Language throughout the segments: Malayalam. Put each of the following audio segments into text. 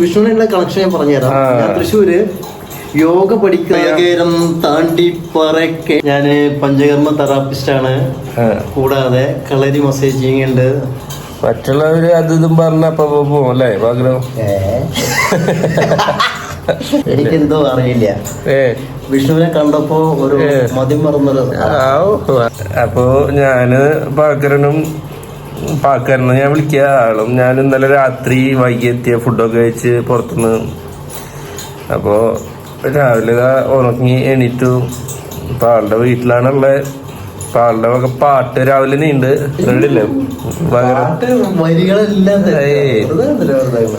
വിഷ്ണുവിനുള്ള കണക്ഷൻ ഞാൻ പറഞ്ഞുതരാം. ഞാൻ തൃശ്ശൂര് യോഗ പഠിക്കുന്ന താണ്ടി പറക്കെ. ഞാൻ പഞ്ചകർമ്മ തെറാപ്പിസ്റ്റ് ആണ്. കൂടാതെ കളരി മസേജിങ് ഉണ്ട്. മറ്റുള്ളവര് അത് ഇതും പറഞ്ഞ അപ്പൊ പോകും അല്ലേ? എനിക്കെന്തോ അറിയില്ല. വിഷ്ണുവിനെ കണ്ടപ്പോ ഒരു. മതി മറന്നത്. അപ്പോ ഞാൻ പാക്കരനും പാക്കരനും ഞാൻ വിളിക്കുക ആളും ഞാൻ ഇന്നലെ രാത്രി വൈകി എത്തിയ ഫുഡൊക്കെ കഴിച്ച് പുറത്തുനിന്ന്. അപ്പോൾ രാവിലെ ഉറങ്ങി എണീറ്റു. ഇപ്പം ആളുടെ വീട്ടിലാണുള്ളത് ഇപ്പം ആളുടെ ഒക്കെ പാട്ട് രാവിലെ നീണ്ട്. കേട്ടില്ലേ? പകരം?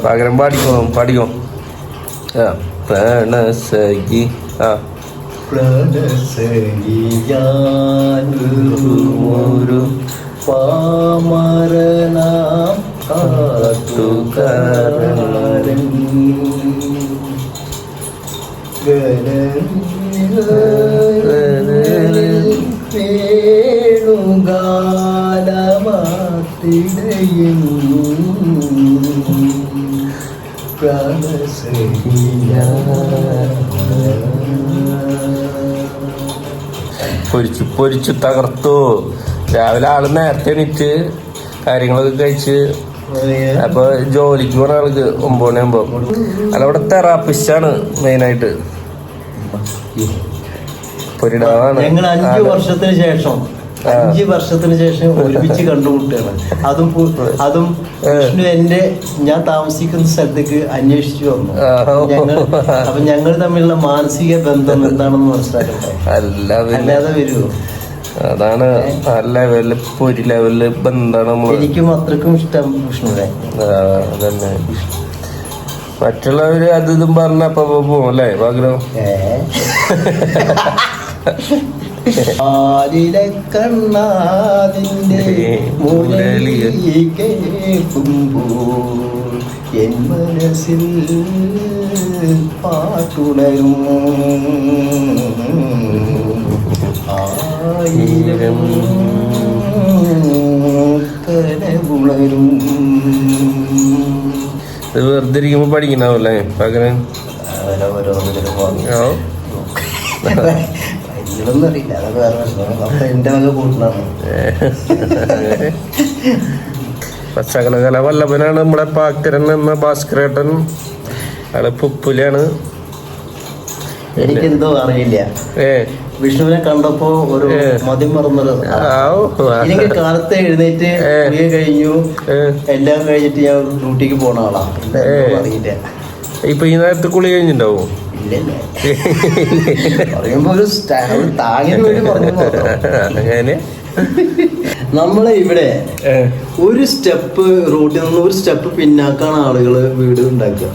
പകരം പാടിക്കോ? പാടിക്കോ? ആ പ്രണസഖി ആ. ഒരു പാമരനാം വേണുഗാലമാത്തിടയും പൊരിച്ചു പൊരിച്ചു തകർത്തു. രാവിലെ ആൾ നേരത്തെ എണീറ്റ് കാര്യങ്ങളൊക്കെ കഴിച്ച് അപ്പൊ ജോലിക്ക് പോണ ആൾക്ക് ഒമ്പത് മണിയാകുമ്പോ അല്ല അവിടെ തെറാപ്പിസ്റ്റ് ആണ് മെയിനായിട്ട് പൊരിടാവാണ്. ഞങ്ങൾ അഞ്ചു വർഷത്തിന് ശേഷം അഞ്ച് വർഷത്തിന് ശേഷം ഒരുമിച്ച് കണ്ടുമുട്ടുകയാണ്. അതും അതും വിഷ്ണു എന്റെ ഞാൻ താമസിക്കുന്ന സ്ഥലത്തേക്ക് അന്വേഷിച്ചു വന്നു. ഞങ്ങൾ അപ്പൊ ഞങ്ങൾ തമ്മിലുള്ള മാനസിക ബന്ധം എന്താണെന്ന് മനസ്സിലാക്കട്ടെ? അല്ലാതെ വരുമോ അതാണ് ആ ലെവലിൽ ഒരു ലെവലിൽ ബന്ധാണ് നമ്മൾ എനിക്കും അത്രക്കും ഇഷ്ടം വിഷ്ണുവിനെ ആ, അതന്നെ. മറ്റുള്ളവര് അത് ഇതും പറഞ്ഞ അപ്പൊ പോകും അല്ലേ ആഗ്രഹം ഏ? ആലിലെ കണ്ണാതിന്റെ മുരളി കേൾക്കുമ്പോൾ എൻ മനസ്സിൽ പാട്ടുണരും. ആയിരം ഇത് വെറുതെ ഇരിക്കുമ്പോ പഠിക്കണാവല്ലേ പകരം? കൂട്ടണാണ് വല്ലഭനാണ് നമ്മളെ പാക്കരൻ എന്ന ഭാസ്കരേട്ടൻ. അയാൾ പുപ്പുലാണ് എനിക്കെന്തോ അറിയില്ല. വിഷ്ണുവിനെ കണ്ടപ്പോ ഒരു. മതി മറന്നത്. എനിക്ക് കാലത്തെ എഴുന്നേറ്റ്. കുളിയെ കഴിഞ്ഞു. എല്ലാം കഴിഞ്ഞിട്ട് ഞാൻ ഡ്യൂട്ടിക്ക് പോണ ആളാ. അറിയില്ല. ഇപ്പൊ ഈ നേരത്തെ കുളി ഇല്ലല്ലേ. പറയുമ്പോ ഒരു താങ്ങി പറഞ്ഞു അങ്ങനെ? നമ്മളെ ഇവിടെ ഒരു സ്റ്റെപ്പ് റൂട്ടിൽ നിന്ന് ഒരു സ്റ്റെപ്പ് പിന്നാക്കാണ് ആളുകൾ വീട് ഉണ്ടാക്കുക.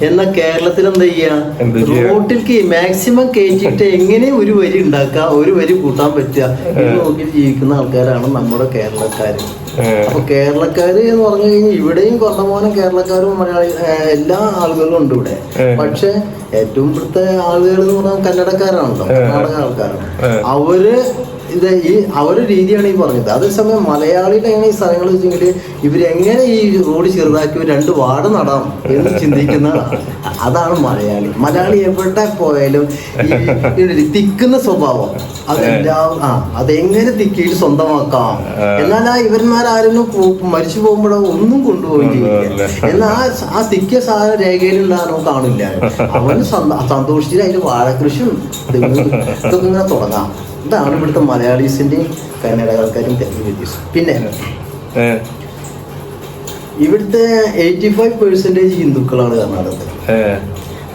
എന്നാ എന്നാൽ കേരളത്തിൽ എന്താ ചെയ്യാ? റോട്ടിൽ റോട്ടിലേക്ക് മാക്സിമം കയറ്റിയിട്ട് എങ്ങനെ ഒരു വരി ഉണ്ടാക്ക ഒരു വരി കൂട്ടാൻ പറ്റുക നോക്കി ജീവിക്കുന്ന ആൾക്കാരാണ് നമ്മുടെ കേരളക്കാര്. ഏ. അപ്പൊ കേരളക്കാര് എന്ന് പറഞ്ഞു കഴിഞ്ഞാൽ ഇവിടെയും കൊണ്ടപോകാനും കേരളക്കാരും മലയാളി എല്ലാ ആളുകളും ഉണ്ട് ഇവിടെ. പക്ഷെ ഏറ്റവും ഇവിടുത്തെ ആളുകൾ എന്ന് പറഞ്ഞാൽ കന്നഡക്കാരാണല്ലോ. കർണാടക ആൾക്കാരാണ്. അവർ ഇത് ഈ അവരുടെ രീതിയാണ് ഈ പറഞ്ഞത്. അതേസമയം മലയാളിയുടെ എങ്ങനെ ഈ സ്ഥലങ്ങൾ വെച്ചെങ്കിൽ ഇവരെങ്ങനെ ഈ റോഡ് ചെറുതാക്കി രണ്ട് വാട് നടാം എന്ന് ചിന്തിക്കുന്ന അതാണ് മലയാളി. മലയാളി എവിടെ പോയാലും ഈ തിക്കുന്ന സ്വഭാവം. അതെല്ലാം ആ അതെങ്ങനെ തിക്കിയിട്ട് സ്വന്തമാക്കാം. എന്നാൽ ആ ഇവന്മാരാരും മരിച്ചു പോകുമ്പോഴോ ഒന്നും കൊണ്ടുപോയി ചെയ്യില്ല. എന്നാൽ ആ ആ തിക്കിയ സാധന രേഖയിലുണ്ടാകാനോ കാണില്ല അവന് സന്ത- സന്തോഷിച്ചിട്ട് അതിന് വാഴകൃഷിയും കൃഷിയും ഇതൊക്കെ ഇങ്ങനെ തുടങ്ങാം. ഇതാണ് ഇവിടുത്തെ മലയാളീസിന്റെയും കന്നഡകൾക്കാരും തെങ്ങ് വ്യത്യാസം പിന്നെ. ഇവിടുത്തെ എയ്റ്റി ഫൈവ് പെർസെന്റേജ് ഹിന്ദുക്കളാണ് കർണാടകത്തിൽ.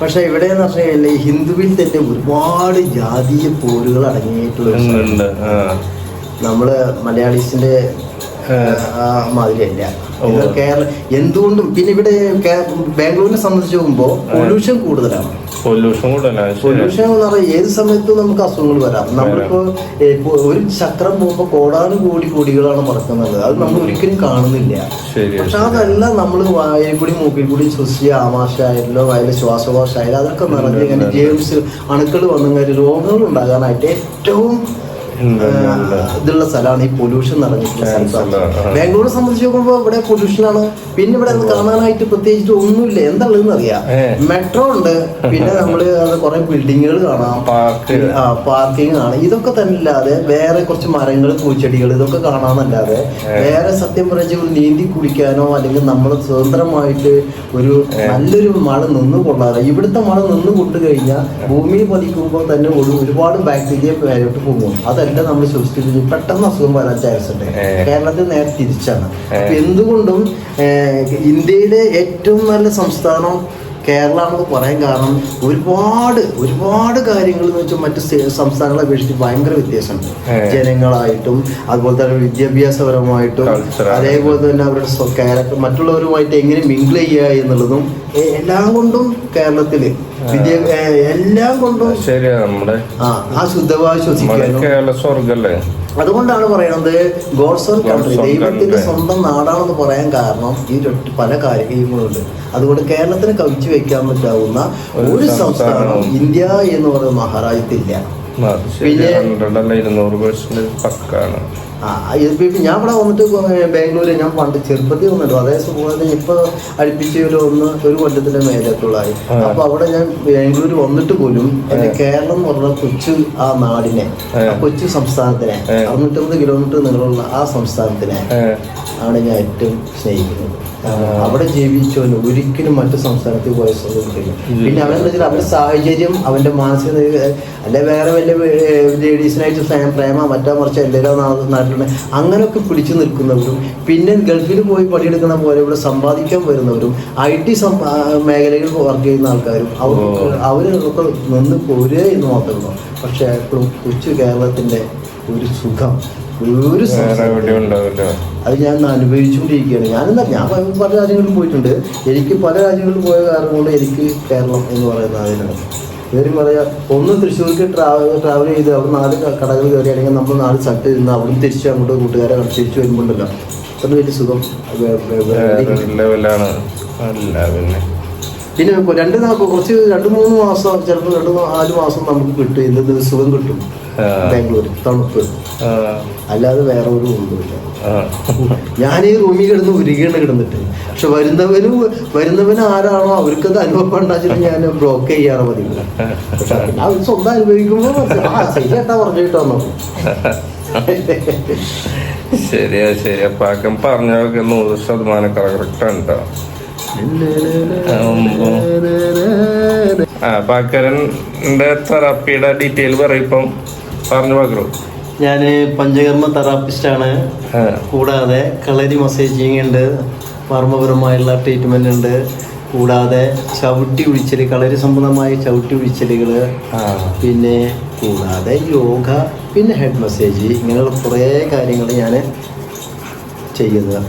പക്ഷെ ഇവിടെ എന്ന് പറഞ്ഞു കഴിഞ്ഞാൽ ഹിന്ദുവിൽ തന്നെ ഒരുപാട് ജാതീയ പോരുകൾ അടങ്ങിയിട്ടുള്ള നമ്മൾ മലയാളീസിന്റെ. ആ. മാതിരിയല്ല ഓ. ഇത് കേരള എന്തുകൊണ്ടും പിന്നെ ഇവിടെ ബാംഗ്ലൂരിനെ സംബന്ധിച്ച് നോക്കുമ്പോൾ പൊല്യൂഷൻ കൂടുതലാണ്. പൊല്യൂഷൻ കൂടുതലാണ് പൊല്യൂഷൻ എന്ന് പറഞ്ഞാൽ ഏത് സമയത്തും നമുക്ക് അസുഖങ്ങൾ വരാം. നമ്മളിപ്പോ ഒരു ചക്രം പോകുമ്പോൾ കോടാനും കോടി കോടികളാണ് മറക്കുന്നത് അത് നമ്മൾ ഒരിക്കലും കാണുന്നില്ല. പക്ഷെ അതെല്ലാം നമ്മൾ വായിൽ കൂടി മൂക്കിൽ കൂടി ശ്വസിച്ച് ആമാശയായാലോ അതിലെ ശ്വാസകോശമായാലും അതൊക്കെ നിറഞ്ഞ് ഇങ്ങനെ ജേംസ് അണുക്കൾ വന്നു കഴിഞ്ഞാൽ രോഗങ്ങൾ ഉണ്ടാകാനായിട്ട് ഏറ്റവും. ഇതുള്ള സ്ഥലമാണ് ഈ പൊല്യൂഷൻ നിറഞ്ഞിട്ടുള്ള സ്ഥലത്താണ്. ബാംഗ്ലൂർ സംബന്ധിച്ച് നോക്കുമ്പോൾ ഇവിടെ പൊല്യൂഷനാണ് പിന്നെ ഇവിടെ കാണാനായിട്ട് പ്രത്യേകിച്ച് ഒന്നുമില്ല. എന്താണെന്ന് അറിയാം. മെട്രോ ഉണ്ട്. പിന്നെ നമ്മൾ കുറെ ബിൽഡിങ്ങുകൾ കാണാം. പാർക്കിംഗ് ആണ് ഇതൊക്കെ തന്നെ അല്ലാതെ വേറെ കുറച്ച് മരങ്ങൾ പൂച്ചെടികൾ ഇതൊക്കെ കാണാന്നല്ലാതെ വേറെ സത്യം പറഞ്ഞ ഒരു നീന്തി കുടിക്കാനോ അല്ലെങ്കിൽ നമ്മൾ സ്വതന്ത്രമായിട്ട് ഒരു നല്ലൊരു മഴ നിന്ന് കൊള്ളാതെ ഇവിടുത്തെ മഴ നിന്ന് കൊണ്ടു കഴിഞ്ഞാൽ ഭൂമിയിൽ പതിക്കുമ്പോൾ തന്നെ ഒരു ഒരുപാട് ബാക്ടീരിയ പേരോട്ട് പോകും. അതെല്ലാം നമ്മൾ ശ്വസിച്ചിട്ട് പെട്ടെന്ന് അസുഖം വരാൻ ചാൻസ് ഉണ്ട്. കേരളത്തിൽ നേരെ തിരിച്ചാണ്. അപ്പൊ എന്തുകൊണ്ടും ഇന്ത്യയിലെ ഏറ്റവും നല്ല സംസ്ഥാനം കേരളമാണെന്ന് പറയാൻ കാരണം ഒരുപാട് ഒരുപാട് കാര്യങ്ങൾ എന്ന് വെച്ചാൽ മറ്റ് സംസ്ഥാനങ്ങളെ അപേക്ഷിച്ച് ഭയങ്കര വ്യത്യാസമുണ്ട്. ജനങ്ങളായിട്ടും അതുപോലെ തന്നെ വിദ്യാഭ്യാസപരമായിട്ടും അതേപോലെ തന്നെ അവരുടെ ക്യാരക്ടർ മറ്റുള്ളവരുമായിട്ട് എങ്ങനെ മിങ്കിൾ ചെയ്യുക എന്നുള്ളതും എല്ലാം കൊണ്ടും ഏ, എല്ലാം കൊണ്ടും ശരിയാ നമ്മുടെ ആ ശ്വസിക്കാനും കേരള സ്വർഗല്ലേ അതുകൊണ്ടാണ് പറയുന്നത് ഗോഡ്സ് ഓൺ കൺട്രി ദൈവത്തിന്റെ. സ്വന്തം നാടാണെന്ന് പറയാൻ കാരണം ഈ പല കാര്യങ്ങളുണ്ട്. അതുകൊണ്ട് കേരളത്തിന് കവിച്ചു വെക്കാൻ പറ്റാവുന്ന ഒരു സംസ്ഥാനം ഇന്ത്യ എന്ന് പറയുന്ന മഹാരാജ്യത്തില്ല. പിന്നെ- ഞാൻ ഇവിടെ വന്നിട്ട് ബാംഗ്ലൂര് ഞാൻ പണ്ട് ചെറുപ്പത്തിൽ വന്നിട്ടു അതേ പോലെ ഇപ്പൊ അടുപ്പിച്ച് ഒരു ഒന്ന് ഒരു കൊല്ലത്തിന്റെ മേലത്തുള്ളായി. അപ്പൊ അവിടെ ഞാൻ ബാംഗ്ലൂർ വന്നിട്ട് പോലും എന്റെ. കേരളം എന്ന് പറഞ്ഞ കൊച്ചു ആ നാടിനെ കൊച്ചു സംസ്ഥാനത്തിനെ. അറുന്നൂറ്റമ്പത് കിലോമീറ്റർ നീളമുള്ള ആ സംസ്ഥാനത്തിനെ ആണ് ഞാൻ ഏറ്റവും സ്നേഹിക്കുന്നത്. അവിടെ ജീവിച്ചവന് ഒരിക്കലും മറ്റു സംസ്ഥാനത്തിൽ പോയ സ്വന്തം പിന്നെ അവനെന്താ വെച്ചാൽ അവന്റെ സാഹചര്യം അവന്റെ മാനസിക അല്ലെ വേറെ വല്ല ലേഡീസിനായിട്ട് സ്വയം പ്രേമ മറ്റാ മറിച്ച് എല്ലാ നാട്ടിലുണ്ട്. അങ്ങനെയൊക്കെ പിടിച്ചു നിൽക്കുന്നവരും പിന്നെ ഗൾഫിൽ പോയി പണിയെടുക്കുന്ന പോലെ ഇവിടെ സമ്പാദിക്കാൻ വരുന്നവരും ഐ ടി മേഖലയിൽ വർക്ക് ചെയ്യുന്ന ആൾക്കാരും അവർക്ക് അവരൊക്കെ നിന്ന് പോരുക എന്ന് മാത്രമേ ഉള്ളൂ. പക്ഷെ എപ്പോഴും കൊച്ചു കേരളത്തിന്റെ ഒരു സുഖം ഒരു അത് ഞാൻ ഇന്ന് അനുഭവിച്ചുകൊണ്ടിരിക്കുകയാണ്. ഞാനെന്താ ഞാൻ പല രാജ്യങ്ങളിലും പോയിട്ടുണ്ട്. എനിക്ക് പല രാജ്യങ്ങളിലും പോയ കാരണം കൊണ്ട് എനിക്ക് കേരളം എന്ന് പറയുന്ന അതിനാണ് ഇവരും പറയാ ഒന്ന് തൃശ്ശൂർക്ക് ട്രാവൽ ട്രാവൽ ചെയ്ത് അവിടെ നാല് കടകൾ കയറിയാണെങ്കിൽ നമ്മൾ നാല് ചട്ട് ഇരുന്ന് അവിടെ തിരിച്ച് അങ്ങോട്ട് കൂട്ടുകാരെ തിരിച്ചു വരുമ്പോണ്ടല്ലോ. അത്ര വലിയ സുഖം. പിന്നെ. രണ്ട് കുറച്ച് രണ്ട് മൂന്ന് മാസം ചിലപ്പോൾ രണ്ട് നാല് മാസം നമുക്ക് കിട്ടും. എന്ത് സുഖം കിട്ടും. ബാംഗ്ലൂർ തണുപ്പ്. അല്ലാതെ വേറെ ഒരു ഒന്നുമില്ല. ഞാനീ ഞാൻ ഈ റൂമിൽ കിടന്ന് ഉരുകയാണ് കിടന്നിട്ട്. പക്ഷെ വരുന്നവനും വരുന്നവന് ആരാണോ അവർക്കത് അനുഭവം ഉണ്ടാച്ചിട്ട് ഞാൻ ബ്ലോക്ക് ചെയ്യാറ് പതിവ്. പക്ഷെ പിന്നെ അവർ സ്വന്തം അനുഭവിക്കുമ്പോൾ. ആ ശരിയാട്ടാ പറഞ്ഞു കിട്ടാന്നോ ശരിയാ ശരിയാ. പാക്കം പറഞ്ഞൊക്കെ നൂറ് ശതമാനം കറക്റ്റാണ് കേട്ടോ ആ പാക്കരന്റെ തെറാപ്പിയുടെ ഡീറ്റെയിൽ പറയും ഇപ്പം. പറഞ്ഞു പാക്കറു. ഞാൻ പഞ്ചകർമ്മ തെറാപ്പിസ്റ്റാണ്. ആണ് കൂടാതെ കളരി മസേജിങ് ഉണ്ട് മർമ്മപരമായുള്ള ട്രീറ്റ്മെന്റ് ഉണ്ട്. കൂടാതെ ചവിട്ടി ഉഴിച്ചൽ കളരി സംബന്ധമായ ചവിട്ടി ഉഴിച്ചലുകൾ പിന്നെ കൂടാതെ യോഗ പിന്നെ ഹെഡ് മസേജ് ഇങ്ങനെയുള്ള കുറേ കാര്യങ്ങൾ ഞാൻ ചെയ്യുക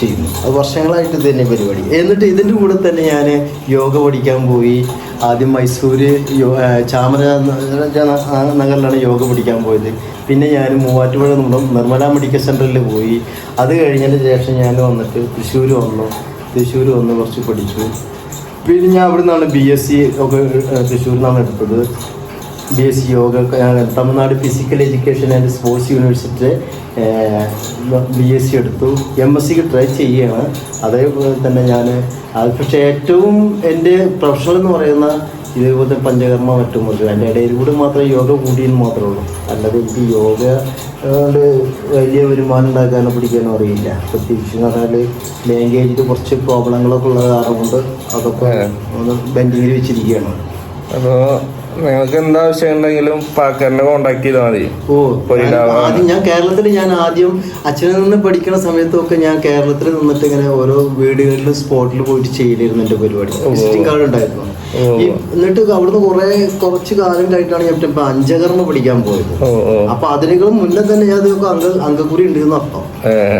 ചെയ്യുന്നു. അത് വർഷങ്ങളായിട്ട് ഇത് തന്നെ പരിപാടി. എന്നിട്ട് ഇതിന്റെ കൂടെ തന്നെ ഞാൻ യോഗ പഠിക്കാൻ പോയി. ആദ്യം മൈസൂർ യോ- ചാമരാജ നഗറിലാണ് യോഗ പഠിക്കാൻ പോയത്. പിന്നെ ഞാൻ മൂവാറ്റുപുഴ നമ്മുടെ നിർമ്മല മെഡിക്കൽ സെന്ററിൽ പോയി. അത് കഴിഞ്ഞതിന് ശേഷം ഞാൻ വന്നിട്ട് തൃശ്ശൂർ വന്നു. തൃശ്ശൂർ വന്ന് കുറച്ച് പഠിച്ചു. പിന്നെ ഞാൻ അവിടെ നിന്നാണ് ബി എസ് സി ഒക്കെ തൃശ്ശൂരിൽ നിന്നാണ് എടുത്തത്. B S C yoga Tamil Nadu physical education and sports university B S C എടുത്തു. എം എസ് സിക്ക് ട്രൈ ചെയ്യുകയാണ് അതേപോലെ തന്നെ ഞാൻ അത് പക്ഷേ ഏറ്റവും എന്റെ പ്രൊഫഷണൽ എന്ന് പറയുന്ന ഇതേപോലത്തെ പഞ്ചകർമ്മ മറ്റും മറ്റും അതിന്റെ ഇടയിൽ കൂടി മാത്രമേ യോഗ കൂടിയെന്ന് മാത്രമേ ഉള്ളൂ അല്ലാതെ എനിക്ക് യോഗ കൊണ്ട് വലിയ വരുമാനം ഉണ്ടാക്കാനോ പിടിക്കാനോ അറിയില്ല. പ്രത്യേകിച്ച് എന്ന് പറഞ്ഞാൽ ലാംഗ്വേജിൽ കുറച്ച് പ്രോബ്ലങ്ങളൊക്കെ ഉള്ള കാരണം കൊണ്ട് അതൊക്കെ ഒന്ന് ബെൻഡിങ്ങിൽ വെച്ചിരിക്കുകയാണ്. അപ്പോൾ നിങ്ങൾക്ക് എന്താ ആവശ്യം ഉണ്ടെങ്കിലും പാക്കറിനെ കോണ്ടാക്ട് ചെയ്താൽ മതി. ഓ. ആദ്യം ഞാൻ കേരളത്തിൽ ഞാൻ ആദ്യം അച്ഛനിൽ നിന്ന് പഠിക്കുന്ന സമയത്തൊക്കെ ഞാൻ കേരളത്തിൽ നിന്നിട്ട് ഇങ്ങനെ ഓരോ വീടുകളിലും സ്പോട്ടിൽ പോയിട്ട് ചെയ്തിരുന്നു എന്റെ പരിപാടി. വിസിറ്റിംഗ് കാർഡ് ഉണ്ടായിരുന്നു. എന്നിട്ട് അവിടുന്ന് കുറെ കുറച്ച് കാലം കഴിഞ്ഞിട്ടാണ് ഞാൻ ഇപ്പൊ അഞ്ചകർമ്മ പഠിക്കാൻ പോയത്. അപ്പൊ അതിനേക്കാളും മുന്നേ തന്നെ ഞാൻ ഇതൊക്കെ അംഗ അങ്കക്കുറി ഉണ്ട് എന്ന് അർത്ഥം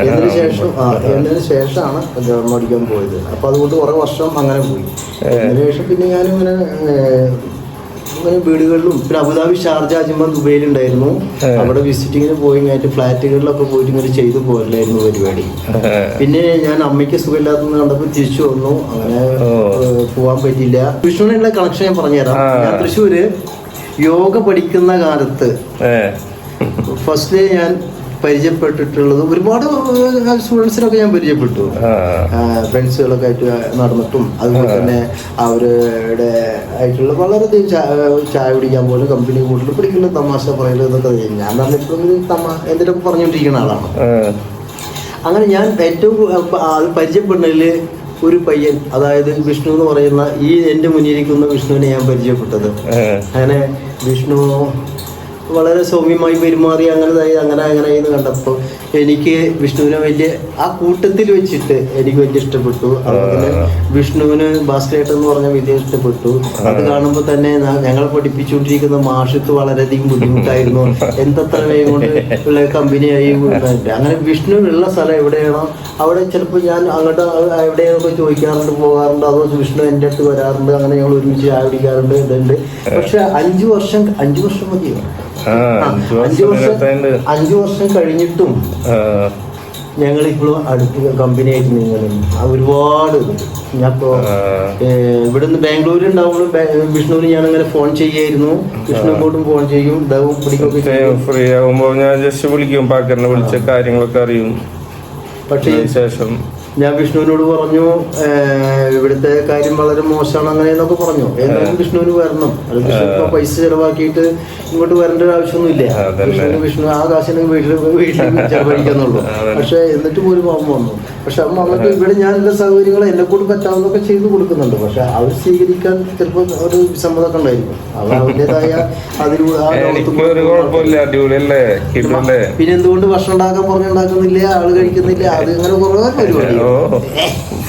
എന്നതിന് ശേഷം എന്നതിന് ശേഷമാണ് അഞ്ചകർമ്മ പഠിക്കാൻ പോയത്. അപ്പൊ അതുകൊണ്ട് കുറെ വർഷം അങ്ങനെ പോയി. അതിനുശേഷം പിന്നെ ഞാനിങ്ങനെ അങ്ങനെ ഇങ്ങനെ വീടുകളിലും പിന്നെ അബുദാബി ഷാർജ അജ്മൽ ദുബൈയിലുണ്ടായിരുന്നു. ഉണ്ടായിരുന്നു അവിടെ വിസിറ്റിങ്ങിന് പോയി കഴിഞ്ഞിട്ട് ഫ്ലാറ്റുകളിലൊക്കെ പോയിട്ട് ഇങ്ങനെ ചെയ്തു പോകലായിരുന്നു പരിപാടി. പിന്നെ ഞാൻ അമ്മയ്ക്ക് സുഖമില്ലാത്തത് കണ്ടപ്പോൾ തിരിച്ചു വന്നു. അങ്ങനെ പോവാൻ പറ്റില്ല തൃശ്ശൂരിനുള്ള കണക്ഷൻ ഞാൻ പറഞ്ഞുതരാം. ഞാൻ തൃശ്ശൂര് യോഗ പഠിക്കുന്ന കാലത്ത് ഫസ്റ്റ് ഞാൻ പരിചയപ്പെട്ടിട്ടുള്ളത് ഒരുപാട് സ്റ്റുഡൻസിനൊക്കെ ഞാൻ പരിചയപ്പെട്ടു. ഫ്രണ്ട്സുകളൊക്കെ ആയിട്ട് നടന്നിട്ടും അതുപോലെ തന്നെ അവരുടെ ആയിട്ടുള്ള വളരെയധികം ചായ കുടിക്കാൻ പോലും കമ്പനി കൂടുതൽ പിടിക്കുന്ന തമാശ പറയുന്നത് എന്നൊക്കെ. ഞാൻ പറഞ്ഞിട്ടും തമാ എന്തിനൊക്കെ പറഞ്ഞുകൊണ്ടിരിക്കുന്ന ആളാണ്. അങ്ങനെ ഞാൻ ഏറ്റവും പരിചയപ്പെടുന്നതിൽ ഒരു പയ്യൻ അതായത് വിഷ്ണു എന്ന് പറയുന്ന ഈ എന്റെ മുന്നിലിരിക്കുന്ന വിഷ്ണുവിനെ ഞാൻ പരിചയപ്പെട്ടത്. അങ്ങനെ വിഷ്ണു വളരെ സൗമ്യമായി പെരുമാറി അങ്ങനെ അങ്ങനെ അങ്ങനെ എന്ന് കണ്ടപ്പോൾ എനിക്ക് വിഷ്ണുവിനെ വലിയ ആ കൂട്ടത്തിൽ വെച്ചിട്ട് എനിക്ക് വലിയ ഇഷ്ടപ്പെട്ടു. അതുപോലെ വിഷ്ണുവിന് ഭാസ്കരേട്ടൻ എന്ന് പറഞ്ഞാൽ വലിയ ഇഷ്ടപ്പെട്ടു. അത് കാണുമ്പോൾ തന്നെ ഞങ്ങൾ ഞങ്ങളെ പഠിപ്പിച്ചുകൊണ്ടിരിക്കുന്ന മാഷത്ത് വളരെയധികം ബുദ്ധിമുട്ടായിരുന്നു. എന്തത്ര വേഗം കൊണ്ട് ഉള്ള കമ്പനിയായി. അങ്ങനെ വിഷ്ണുവിനുള്ള സ്ഥലം എവിടെയാണോ അവിടെ ചിലപ്പോൾ ഞാൻ അങ്ങോട്ട് എവിടെയൊക്കെ ചോദിക്കാറുണ്ട് പോകാറുണ്ട്. അതോ വിഷ്ണു എന്റെ അടുത്ത് വരാറുണ്ട്. അങ്ങനെ ഞങ്ങൾ ഒരുമിച്ച് ചായ കുടിക്കാറുണ്ട് ഇതുണ്ട്. പക്ഷെ അഞ്ചു വർഷം അഞ്ചു വർഷം മതിയോ? അഞ്ച് വർഷം അഞ്ചു വർഷം കഴിഞ്ഞിട്ടും ഞങ്ങൾ ഇപ്പോഴും അടുത്ത് കമ്പനി ആയിട്ട് നീങ്ങുന്നുണ്ട് ഒരുപാട് ഞാൻ ഇപ്പോ ആ. ഇവിടുന്ന് ബാംഗ്ലൂരിൽ ഉണ്ടാവുമ്പോൾ വിഷ്ണുവിന് ഞാൻ അങ്ങനെ ഫോൺ ചെയ്യായിരുന്നു. വിഷ്ണു ഇങ്ങോട്ടും ഫോൺ ചെയ്യും. ഇതാവും പിടിക്കുകയൊക്കെ ഫ്രീ ആകുമ്പോ ഞാൻ ജസ്റ്റ് വിളിക്കും പാക്കറിനെ വിളിച്ച കാര്യങ്ങളൊക്കെ അറിയും. പക്ഷേ ശേഷം ഞാൻ വിഷ്ണുവിനോട് പറഞ്ഞു ഇവിടുത്തെ കാര്യം വളരെ മോശമാണ് അങ്ങനെ എന്നൊക്കെ പറഞ്ഞു. എന്തായാലും വിഷ്ണുവിന് വരണം. അത് വിഷ്ണു പൈസ ചെലവാക്കിയിട്ട് ഇങ്ങോട്ട് വരേണ്ട ഒരു ആവശ്യമൊന്നുമില്ല. ഇല്ല വിഷ്ണുവിന് വിഷ്ണു ആ കാശിനെ വീട്ടിൽ വീട്ടിൽ ചെലവഴിക്കുന്നുള്ളൂ. പക്ഷെ എന്നിട്ട് പോലും പോകുമ്പോ വന്നു. പക്ഷെ അമ്മയ്ക്ക് ഇവിടെ ഞാൻ എല്ലാ സൗകര്യങ്ങളും എന്നെ കൂടി പറ്റാവുന്നൊക്കെ ചെയ്തു കൊടുക്കുന്നുണ്ട്. പക്ഷെ അവർ സ്വീകരിക്കാൻ ചിലപ്പോൾ ഒരു വിസമ്മതമൊക്കെ ഉണ്ടായിരിക്കും. അത് അവരുടേതായ അതിൽ ആ ഒരു കുഴപ്പമില്ല. അടിപൊളിയല്ലേ? കിട്ടല്ലേ പിന്നെ എന്തുകൊണ്ട് ഭക്ഷണം ഉണ്ടാക്കാൻ പറഞ്ഞുണ്ടാക്കുന്നില്ല ആൾ കഴിക്കുന്നില്ല അത് ഇങ്ങനെ കുറേ പരിപാടി.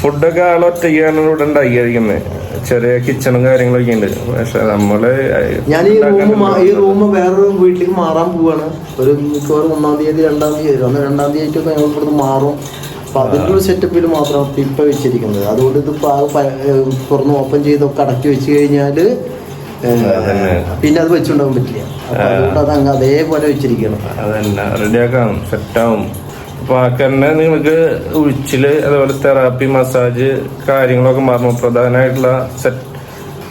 ഫുഡൊക്കെ ആളൊറ്റ ഇവിടെ ഉണ്ടാക്കി കഴിക്കുന്നത് ചെറിയ കിച്ചണും കാര്യങ്ങളൊക്കെ ഉണ്ട്. പക്ഷെ നമ്മൾ ഞാൻ ഈ റൂം ഈ റൂം വേറൊരു വീട്ടിലേക്ക് മാറാൻ പോവാണ്. ഒരു മിക്കവാറും ഒന്നാം തീയതി രണ്ടാം തീയതി ഒന്ന് രണ്ടാം തീയതി ആയിട്ടൊക്കെ ഞങ്ങൾ ഇവിടുന്ന് മാറും. അപ്പൊ അതിന്റെ ഒരു സെറ്റപ്പിൽ മാത്രമാണ് ഇപ്പൊ വെച്ചിരിക്കുന്നത്. അതുകൊണ്ട് ഇത് ആ തുറന്ന് ഓപ്പൺ ചെയ്തൊക്കെ അടക്കി വെച്ച് കഴിഞ്ഞാൽ പിന്നെ അത് വെച്ചുണ്ടാകാൻ പറ്റില്ല. അതുകൊണ്ട് അത് അങ്ങ് അതേപോലെ വെച്ചിരിക്കണം. അതന്നെ. റെഡിയാക്കാം സെറ്റാവും അപ്പൊ ആക്കന്നെ നിങ്ങൾക്ക് ഉഴിച്ചിൽ അതുപോലെ തെറാപ്പി മസാജ് കാര്യങ്ങളൊക്കെ മാറണം. പ്രധാനമായിട്ടുള്ള സെറ്റ്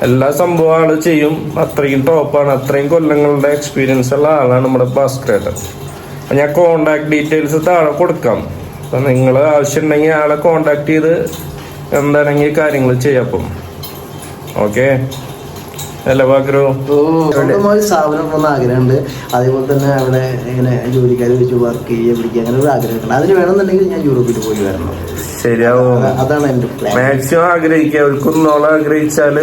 എല്ലാ സംഭവം ആൾ ചെയ്യും. അത്രയും ടോപ്പാണ്. അത്രയും കൊല്ലങ്ങളുടെ എക്സ്പീരിയൻസ് ഉള്ള ആളാണ് നമ്മുടെ ഭാസ്കരേട്ടൻ. ഞാൻ കോണ്ടാക്ട് ഡീറ്റെയിൽസ് താഴെ കൊടുക്കാം. അപ്പൊ നിങ്ങൾ ആവശ്യമുണ്ടെങ്കിൽ ആളെ കോണ്ടാക്ട് ചെയ്ത് എന്താണെങ്കിൽ കാര്യങ്ങൾ ചെയ്യാം അപ്പം. ഓക്കെ അല്ല ബാക്രോ സ്വന്തമായി സ്ഥാപനം പോകണമെന്ന് ആഗ്രഹമുണ്ട്. അതേപോലെ തന്നെ അവിടെ ഇങ്ങനെ ജോലിക്കാർ വെച്ച് വർക്ക് ചെയ്യുക പിടിക്കുക അങ്ങനെ ഒരു ആഗ്രഹമുണ്ട് അതിന് വേണമെന്നുണ്ടെങ്കിൽ ഞാൻ യൂറോപ്പിൽ പോയി വരണം. ശരിയാവും. അതാണ് എന്റെ പ്ലാൻ മാക്സിമം ആഗ്രഹിക്കുക. ഒരു കുന്നോളം ആഗ്രഹിച്ചാൽ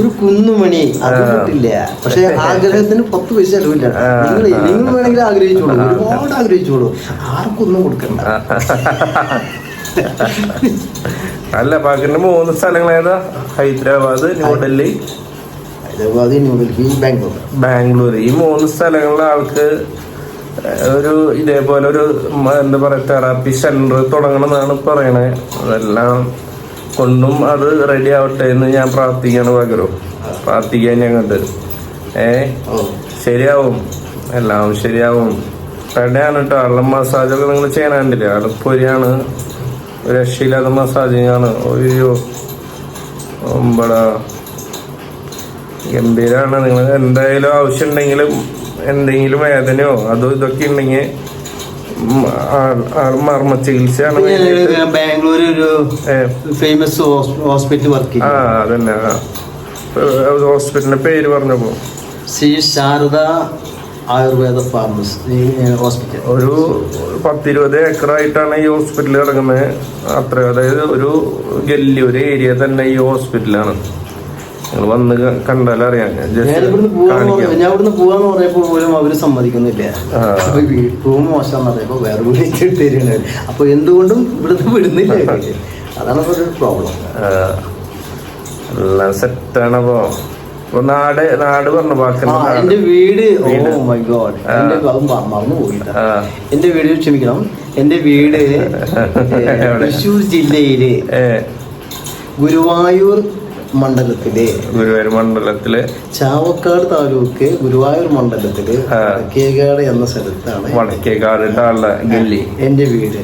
ഒരു കുന്നുമണി. അത് കിട്ടില്ല. പക്ഷെ ആഗ്രഹത്തിന് പത്ത് പൈസ ചെലവില്ല. നിങ്ങൾ നിങ്ങൾ വേണമെങ്കിൽ ആഗ്രഹിച്ചോളൂ. ഒരുപാട് ആഗ്രഹിച്ചോളൂ. ആർക്കൊന്നും കൊടുക്കണ്ട. അല്ല ബാക്കിന്റെ മൂന്ന് സ്ഥലങ്ങൾ ഏതാ ഹൈദരാബാദ് ന്യൂഡൽഹി ഹൈദരാബാദ് ന്യൂഡൽഹി ബാംഗ്ലൂർ. ബാംഗ്ലൂർ ഈ മൂന്ന് സ്ഥലങ്ങളിലെ ആൾക്ക് ഒരു ഇതേപോലെ ഒരു എന്താ പറയാ തെറാപ്പി സെന്റർ തുടങ്ങണമെന്നാണ് പറയണേ. അതെല്ലാം കൊണ്ടും അത് റെഡി ആവട്ടെ എന്ന് ഞാൻ പ്രാർത്ഥിക്കാണ് പകരം പ്രാർത്ഥിക്കാൻ ഞങ്ങട്ട് ഏ ശരിയാവും. എല്ലാം ശരിയാവും. പെടയാണ് കേട്ടോ ആളുടെ മസാജൊക്കെ നിങ്ങൾ ചെയ്യാനുണ്ടല്ലേ ആൾ പൊരിയാണ്. രക്ഷയില്ലാത്ത മസാജിങ് ആണ് ഒയ്യോ ഒമ്പടാ ഗംഭീരാണ്. നിങ്ങൾ എന്തായാലും ആവശ്യം ഉണ്ടെങ്കിലും എന്തെങ്കിലും വേദനയോ അതോ ഇതൊക്കെ ഉണ്ടെങ്കിൽ മർമ്മ ചികിത്സയാണ്. ബാംഗ്ലൂർ ഒരു ഫേമസ് ഹോസ്പിറ്റൽ വർക്ക് ആ ചെയ്യും അതന്നെ ആ. ഹോസ്പിറ്റലിന്റെ പേര് പറഞ്ഞപ്പോ ശ്രീ ശാരദ ആയുർവേദ ഫാർമസി ഹോസ്പിറ്റൽ. ഒരു പത്തിരുപത് ഏക്കറായിട്ടാണ് ഈ ഹോസ്പിറ്റൽ കിടക്കുന്നത്. അത്ര അതായത് ഒരു ഗല്ലി ഒരു ഏരിയ തന്നെ ഈ ഹോസ്പിറ്റലാണ്. നിങ്ങൾ വന്ന് ക- കണ്ടാൽ അറിയാം. ഞാൻ ഞാൻ ഇവിടുന്ന് പോവാന്ന് കാണിക്കാം. ഞാൻ ഇവിടുന്ന് പോവാന്ന് പറഞ്ഞപ്പോൾ പോലും അവർ സമ്മതിക്കുന്നില്ല. അപ്പൊ മോശം പറഞ്ഞപ്പോ വേറെ വിളിച്ചിട്ട് തരുന്നത് അപ്പൊ എന്തുകൊണ്ടും ഇവിടുന്ന് വിടുന്നില്ല. അതാണ് ഇപ്പൊ ഒരു പ്രോബ്ലം എല്ലാം സെറ്റാണ് അപ്പോ. അപ്പൊ നാട് നാട് പറഞ്ഞു ആ എന്റെ വീട് ഓ മൈ ഗോഡ്. എന്റെ അത് മ- മറന്നു പോയില്ല ആ. എന്റെ വീട് ക്ഷമിക്കണം. എന്റെ വീട് ഏ, എവിടെ? തൃശ്ശൂർ ജില്ലയിലെ ഏ. ഗുരുവായൂർ മണ്ഡലത്തിലെ. ഗുരുവായൂർ മണ്ഡലത്തിലെ. ചാവക്കാട് താലൂക്ക് ഗുരുവായൂർ മണ്ഡലത്തിലെ വടക്കേകാട് എന്ന സ്ഥലത്താണ് വടക്കേകാട് ഗല്ലി. എന്റെ വീട്.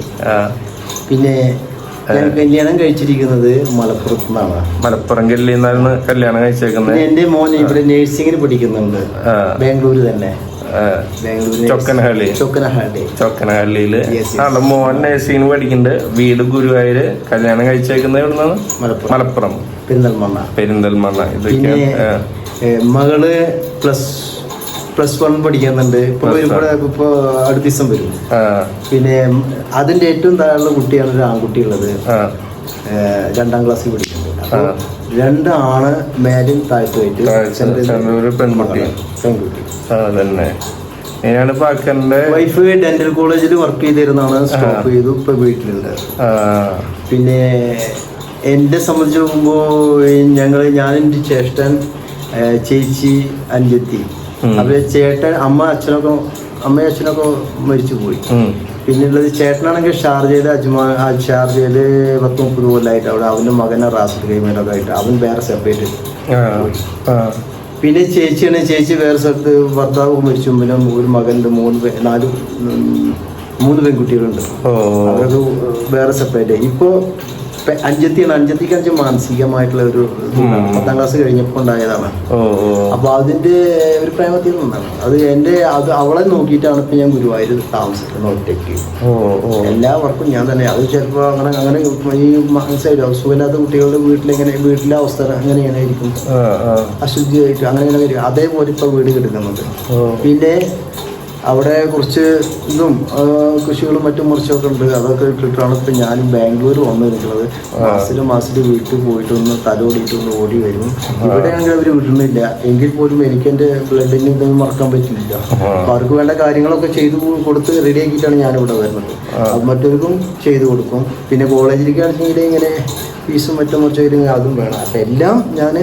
പിന്നെ ഞാൻ കല്യാണം കഴിച്ചിരിക്കുന്നത് മലപ്പുറത്ത് നിന്നാണ്. മലപ്പുറം ഗല്ലി കല്യാണം കഴിച്ചേക്കുന്നത്. എന്റെ മോൻ ഇവിടെ നേഴ്സിംഗിന് പഠിക്കുന്നുണ്ട്. ബാംഗ്ലൂര് തന്നെ. ചൊക്കനഹള്ളി. ചൊക്കനഹള്ളി. ചൊക്കനഹള്ളിയിൽ. ആളുടെ മോൻ നഴ്സിംഗ് പഠിക്കുന്നുണ്ട്. വീട് ഗുരുവായൂര്. കല്യാണം കഴിച്ചേക്കുന്നത് എവിടുന്നാണ്? മലപ്പുറം. പെരിന്തൽമണ്ണ. പെരിന്തൽമണ്ണ. ഇതൊക്കെ മകൾ പ്ലസ് പ്ലസ് വൺ പഠിക്കുന്നുണ്ട്. ഇപ്പൊ ഇപ്പൊ അടുത്ത ദിവസം വരും. പിന്നെ അതിന്റെ ഏറ്റവും താഴെയുള്ള കുട്ടിയാണ് ഒരു ആൺകുട്ടി ഉള്ളത് രണ്ടാം ക്ലാസ്സിൽ പഠിക്കുന്നുണ്ട്. രണ്ടാണ് മേലും താഴ്ത്തുമായിട്ട് പെൺകുട്ടി. പെൺകുട്ടി. ആ, അതന്നെ. ഇങ്ങനെയാണ് പാക്കറിന്റെ വൈഫ് ഡെന്റൽ കോളേജിൽ വർക്ക് ചെയ്തിരുന്നാണ് സ്റ്റോപ്പ് ചെയ്തു ഇപ്പൊ വീട്ടിലുണ്ട്. പിന്നെ എന്നെ സംബന്ധിച്ച് നോക്കുമ്പോൾ ഞങ്ങൾ ഞാൻ എന്റെ ചേഷ്ടൻ ചേച്ചി അഞ്ചെത്തി. അപ്പൊ ചേട്ടൻ അമ്മ അച്ഛനൊക്കെ അമ്മയും അച്ഛനൊക്കെ മരിച്ചു പോയി ഉം, പിന്നെയുള്ളത് ചേട്ടനാണെങ്കിൽ ഷാർജയിൽ അജ്മാ ഷാർജയിൽ പത്ത് മുപ്പത് കൊല്ലമായിട്ട് അവിടെ അവന്റെ മകനെ റാസിഡ് കൈമേലൊക്കെ ആയിട്ട് അവൻ വേറെ സെപ്പറേറ്റ് പിന്നെ ചേച്ചിയാണ് ചേച്ചി വേറെ സ്ഥലത്ത് ഭർത്താവ് മരിച്ചു. പിന്നെ ഒരു മകന്റെ മൂന്ന് നാല് മൂന്ന് പെൺകുട്ടികളുണ്ട്. അവരത് അവരൊക്കെ വേറെ സെപ്പറേറ്റ് ഇപ്പോൾ അഞ്ചത്തിയാണ് അഞ്ചത്തിക്ക് അഞ്ച് മാനസികമായിട്ടുള്ള ഒരു. പത്താം ക്ലാസ് കഴിഞ്ഞപ്പോൾ ഉണ്ടായതാണ്. അപ്പൊ അതിന്റെ ഒരു പ്രേമത്തിൽ നിന്നാണ്. അത് എന്റെ അത് അവളെ നോക്കിയിട്ടാണ് ഇപ്പൊ ഞാൻ ഗുരുവായൂർ താമസിക്കുന്നത് ഒറ്റയ്ക്ക്. എല്ലാ വർക്കും ഞാൻ തന്നെ. അത് ചിലപ്പോൾ അങ്ങനെ അങ്ങനെ ഈ മനസ്സിലായില്ല സുഖമില്ലാത്ത കുട്ടികളുടെ വീട്ടിലെങ്ങനെ വീട്ടിലെ അവസ്ഥ അങ്ങനെയാണ് ആയിരിക്കും. ആ, ആ, അശുദ്ധിയായിട്ട് അങ്ങനെ അങ്ങനെ വരും. അതേപോലെ ഇപ്പൊ വീട് കിടക്കുന്നത് പിന്നെ അവിടെ കുറച്ച് ഇതും കൃഷികളും മറ്റും മുറിച്ചൊക്കെ ഉണ്ട്. അതൊക്കെ ഇട്ടിട്ടാണ് ഇപ്പം ഞാനും ബാംഗ്ലൂർ വന്നു നിൽക്കുന്നത്. മാസത്തിൽ മാസത്തിൽ വീട്ടിൽ പോയിട്ടൊന്ന് തലോടിയിട്ട് ഒന്ന് ഓടി വരും. ഇവിടെ അങ്ങനെ അവർ വിടുന്നില്ല. എങ്കിൽ പോലും എനിക്ക് എന്റെ ബ്ലഡിന് ഇതൊന്നും മറക്കാൻ പറ്റില്ല. അപ്പം അവർക്ക് വേണ്ട കാര്യങ്ങളൊക്കെ ചെയ്തു കൊടുത്ത് റെഡിയാക്കിയിട്ടാണ് ഞാനിവിടെ വരുന്നത്. അത് മറ്റവർക്കും ചെയ്തു കൊടുക്കും. പിന്നെ കോളേജിലേക്കാണെങ്കിൽ ഇങ്ങനെ ഫീസും മറ്റും മുറിച്ചും അതും വേണം. അപ്പം എല്ലാം ഞാൻ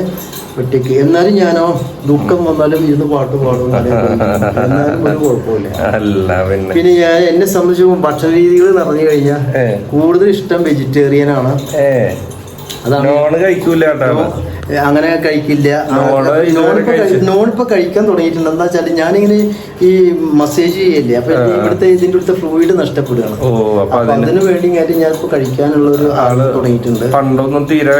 ഒറ്റയ്ക്ക് എന്നാലും ഞാനോ ദുഃഖം വന്നാലും ഇരുന്ന് പാട്ട് പാടും എന്നാലും ഒരു കുഴപ്പമില്ല. പിന്നെ? ഞാൻ എന്നെ സംബന്ധിച്ച് ഭക്ഷണ രീതികൾ നിറഞ്ഞു കഴിഞ്ഞാൽ കൂടുതൽ ഇഷ്ടം വെജിറ്റേറിയൻ ആണ്. അതാണ് കഴിക്കൂല അങ്ങനെ കഴിക്കില്ല. നോൺ കഴിക്കാൻ തുടങ്ങിയിട്ടുണ്ട്. എന്താ വെച്ചാൽ ഞാനിങ്ങനെ ഈ മസേജ് ചെയ്യല്ലേ അപ്പൊ. ഇവിടുത്തെ ഇതിന്റെ അടുത്ത് ഫ്ലൂയിഡ് നഷ്ടപ്പെടുകയാണ്. അപ്പൊ അതിനു വേണ്ടി കാര്യം ഞാനിപ്പോ കഴിക്കാനുള്ള ഒരു ആൾ തുടങ്ങിയിട്ടുണ്ട്. പണ്ടൊന്നും തീരെ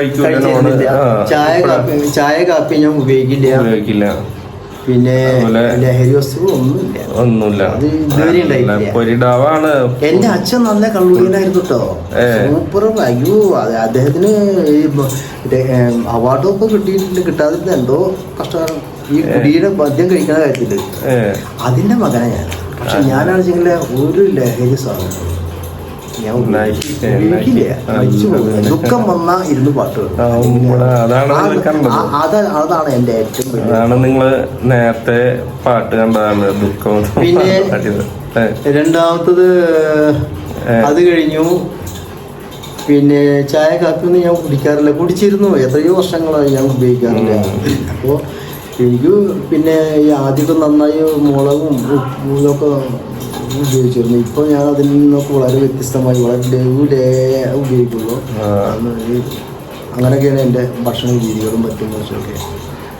ചായ കാപ്പി ചായ കാപ്പി ഞാൻ ഉപയോഗിക്കില്ല. ഉപയോഗിക്കില്ല. പിന്നെ ലഹരി വസ്തുക്കൾ ഒന്നുമില്ല. ഒന്നുമില്ല. പൊരിടാവാണ്. എന്റെ അച്ഛൻ നല്ല കള്ളുടിയനായിരുന്നു കേട്ടോ സൂപ്പർ അയ്യോ അദ്ദേഹത്തിന് അവാർഡും ഒക്കെ കിട്ടിയിട്ടില്ല കിട്ടാതിരുന്ന എന്തോ കഷ്ടകാലം ഈ കുടിയുടെ മദ്യം കഴിക്കുന്ന കാര്യത്തിൽ. അതിന്റെ മകനാണ് ഞാൻ. പക്ഷെ ഞാനാണെച്ചെങ്കിൽ ഒരു ലഹരി സാധനം. ഞാൻ ദുഃഖം വന്നാ ഇരുന്ന് പാട്ട് അതാണ് എന്റെ ഏറ്റവും അതാണ് നിങ്ങൾ നേരത്തെ പാട്ട് കണ്ടതാണ് ദുഃഖം പിന്നെ- രണ്ടാമത്തത് അത് കഴിഞ്ഞു പിന്നെ ചായ കാപ്പിയൊന്നും ഞാൻ കുടിക്കാറില്ല കുടിച്ചിരുന്നു എത്രയോ വർഷങ്ങളായി ഞാൻ ഉപയോഗിക്കാറില്ല അപ്പോൾ എനിക്ക് പിന്നെ ഈ ആദ്യമൊക്കെ നന്നായി മുളകും ഉപ്പും ഇതൊക്കെ ഉപയോഗിച്ചിരുന്നു ഇപ്പോൾ ഞാൻ അതിൽ നിന്നൊക്കെ വളരെ വ്യത്യസ്തമായി വളരെ ലഘുലേ ഉപയോഗിക്കുള്ളൂ. അങ്ങനെയൊക്കെയാണ് എന്റെ ഭക്ഷണ രീതികളും മറ്റും കുറച്ചൊക്കെ.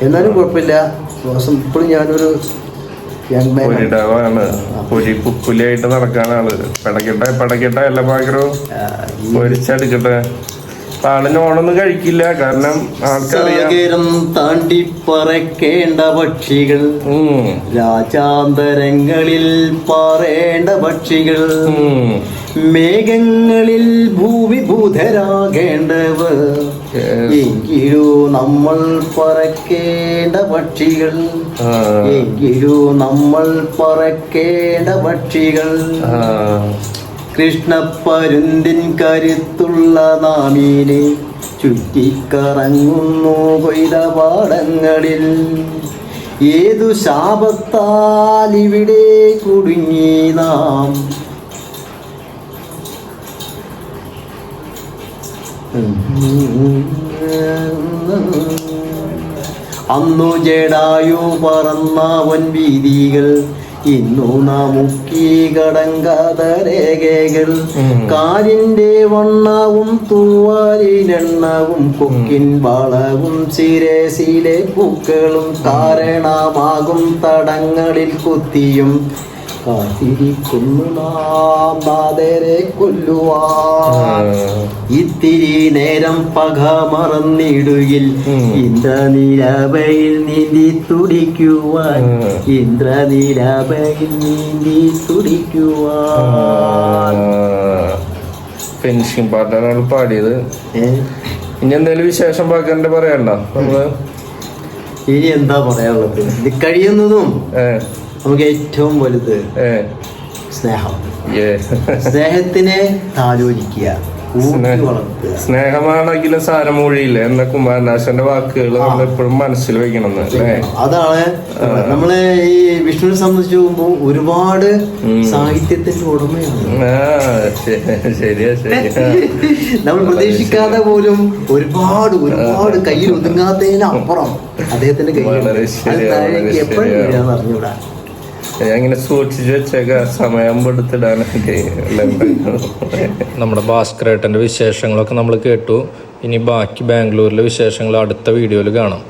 എന്നാലും കുഴപ്പമില്ല. ദിവസം ഇപ്പോഴും ഞാനൊരു യങ് മാൻ പടക്കിട്ട പടക്കിട്ട എല്ലാ പാക്കറും പൊരിച്ചെടുക്കട്ടെ. അപ്പൊ ഓണൊന്നും നോണൊന്നും കഴിക്കില്ല. കാരണം ആൾക്കറിയാം. താണ്ടി പറക്കേണ്ട പക്ഷികൾ. രാജാന്തരങ്ങളിൽ പാറേണ്ട പക്ഷികൾ. മേഘങ്ങളിൽ ഭൂമി ഭൂതരാകേണ്ടവർ എങ്കിലോ നമ്മൾ പറക്കേണ്ട പക്ഷികൾ. എങ്കിലും നമ്മൾ പറക്കേണ്ട പക്ഷികൾ. കൃഷ്ണപ്പരുന്തിൻ കരുത്തുള്ള നാമീനെ ചുറ്റിക്കറങ്ങുന്നു കൊയ്ത പാടങ്ങളിൽ. ഏതു ശാപത്താൽ ഇവിടെ കുടുങ്ങി നാം? അന്നു ജഡായു പറന്നവൻ വീതികൾ ഇന്നു നാം കടങ്കാത രേഖകൾ. വണ്ണവും തൂവാലിനെണ്ണവും കൊക്കിൻ വളവും ശിരസിലെ പൂക്കളും കാരണമാകും തടങ്ങളിൽ കുത്തിയും. കൊല്ലുവാൻ. ഇത്തിരി നേരം പക മറന്നിടുകിൽ. ഇന്ദ്രനിലവയിൽ നീന്തി തുടിക്കുവാൻ. ഇന്ദ്രനിലവയിൽ നീന്തി തുടിക്കുവാൻ. ഫിനിഷിംഗ് പാട്ടാണ് പാടിയത്? ഇനി എന്തെങ്കിലും വിശേഷം പാക്കറിന്റെ പറയണ്ട നമ്മൾ ഇനി എന്താ പറയാനുള്ളത്? ഇത് കഴിയുന്നതും നമുക്ക് ഏറ്റവും വലുത് സ്നേഹം. സ്നേഹത്തിനെ താലോലിക്കുക സ്നേഹമാണെങ്കിലും സാരമൊഴിയില്ല എന്ന കുമാരനാശന്റെ വാക്കുകൾ നമ്മൾ എപ്പോഴും മനസ്സിൽ വെക്കണം അതാണ്. നമ്മളെ ഈ വിഷ്ണുവിനെ സംബന്ധിച്ച് നോക്കുമ്പോൾ ഒരുപാട് സാഹിത്യത്തിന്റെ ഉടമയാണ്. നമ്മൾ പ്രതീക്ഷിക്കാതെ പോലും ഒരുപാട് ഒരുപാട് കയ്യിൽ ഒതുങ്ങാത്തതിനപ്പുറം അദ്ദേഹത്തിന്റെ കയ്യിൽ എപ്പോഴും അറിഞ്ഞൂടാ ഇങ്ങനെ സൂക്ഷിച്ചു വെച്ചേക്ക സമയം എടുത്തിടാനൊക്കെ നമ്മുടെ ഭാസ്കരേട്ടന്റെ വിശേഷങ്ങളൊക്കെ നമ്മൾ കേട്ടു. ഇനി ബാക്കി ബാംഗ്ലൂരിലെ വിശേഷങ്ങൾ അടുത്ത വീഡിയോയിൽ കാണാം.